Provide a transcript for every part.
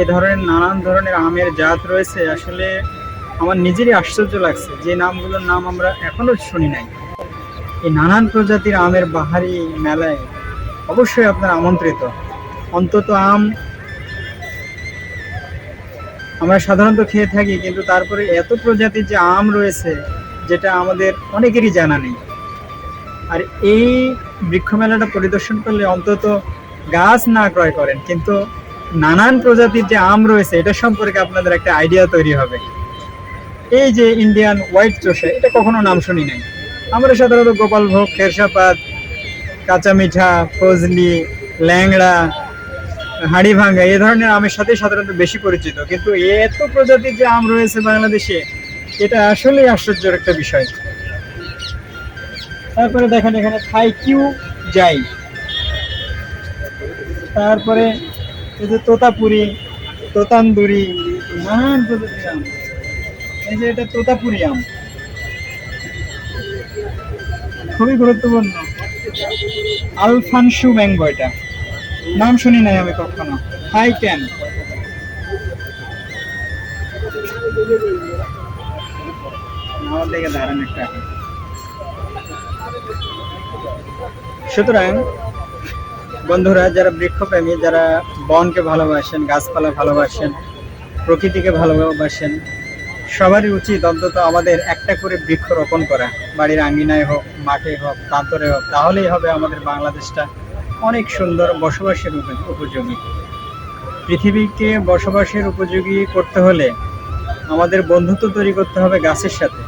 এ ধরনের নানান ধরনের আমের জাত রয়েছে, আসলে আমার নিজেরই আশ্চর্য লাগছে যে নামগুলোর নাম আমরা এখনও শুনি নাই। এই নানান প্রজাতির আমের বাহারি মেলায় অবশ্যই আপনার আমন্ত্রিত। অন্তত আম আমরা সাধারণত খেয়ে থাকি, কিন্তু তারপরে এত প্রজাতির যে আম রয়েছে, যেটা আমাদের অনেকেরই জানা নেই। আর এই বৃক্ষ মেলাটা পরিদর্শন করলে অন্তত গাছ না ক্রয় করেন, কিন্তু নানান প্রজাতির যে আম রয়েছে, এটা সম্পর্কে আপনাদের একটা আইডিয়া তৈরি হবে। এই যে ইন্ডিয়ান হোয়াইট চোষা, এটা কখনো নাম শুনি নাই। আমরা সাধারণত গোপাল ভোগ খেরসাপাত কাঁচা মিঠা ফজলি, ল্যাংড়া হাড়ি ভাঙ্গা এই ধরনের আমের সাথে সাধারণত বেশি পরিচিত। কিন্তু এত প্রজাতির যে আম রয়েছে বাংলাদেশে, এটা আসলেই আশ্চর্যের একটা বিষয়। তারপরে দেখেন এখানে থাই কিউ যাই। তারপরে এই যে তোতাপুরি, তোতান্দুরি, নানান প্রজাতির আম। এই যে এটা তোতাপুরি আম। খুবই গুরুত্বপূর্ণ। আলফানসু ম্যাঙ্গো এটা। নাম শুনি নাই আমি কখনো। হাই ক্যান একটা। সুতরাং বন্ধুরা, যারা বৃক্ষপ্রেমী, যারা বনকে ভালোবাসেন, গাছপালা ভালোবাসেন, প্রকৃতিকে ভালোবাসেন, সবারই উচিত অন্তত আমাদের একটা করে বৃক্ষ রোপণ করা। বাড়ির আঙ্গিনায় হোক, মাঠে হোক, প্রান্তরে হোক, তাহলেই হবে আমাদের বাংলাদেশটা অনেক সুন্দর বসবাসের উপযোগী। পৃথিবীকে বসবাসের উপযোগী করতে হলে আমাদের বন্ধুত্ব তৈরি করতে হবে গাছের সাথে।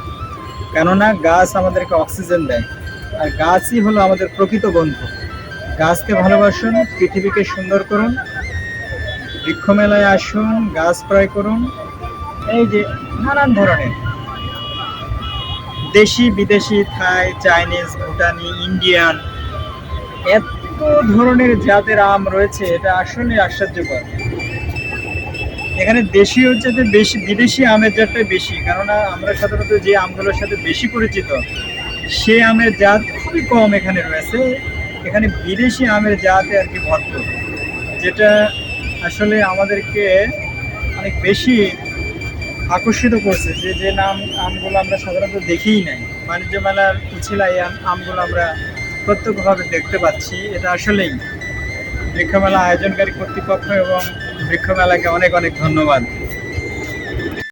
কেননা গাছ আমাদেরকে অক্সিজেন দেয়, আর গাছই হলো আমাদের প্রকৃত বন্ধু। গাছকে ভালোবাসুন, পৃথিবীকে সুন্দর করুন বৃক্ষ মেলায় আসুন, গাছ ক্রয় করুন। এই যে নানান ধরনের। দেশি, বিদেশি, থাই, চাইনিজ, ভুটানি, ইন্ডিয়ান, এত ধরনের জাতের আম রয়েছে, এটা আসলে আশ্চর্যকর। এখানে দেশীয় চাইতে বেশি, বিদেশি আমের জাতটাই বেশি, কেননা আমরা সাধারণত যে আমগুলোর সাথে বেশি পরিচিত সে আমের জাত খুবই কম এখানে রয়েছে। এখানে বিদেশি আমের জাতে আর কি ভরপুর, যেটা আসলে আমাদেরকে অনেক বেশি আকর্ষিত করছে যে যে নাম, আমগুলো আমরা সাধারণত দেখিই নাই। বাণিজ্য মেলার উছিলায় আম- আমগুলো আমরা প্রত্যক্ষভাবে দেখতে পাচ্ছি। এটা আসলেই বৃক্ষমেলা আয়োজনকারী কর্তৃপক্ষ এবং বৃক্ষমেলাকে অনেক অনেক ধন্যবাদ।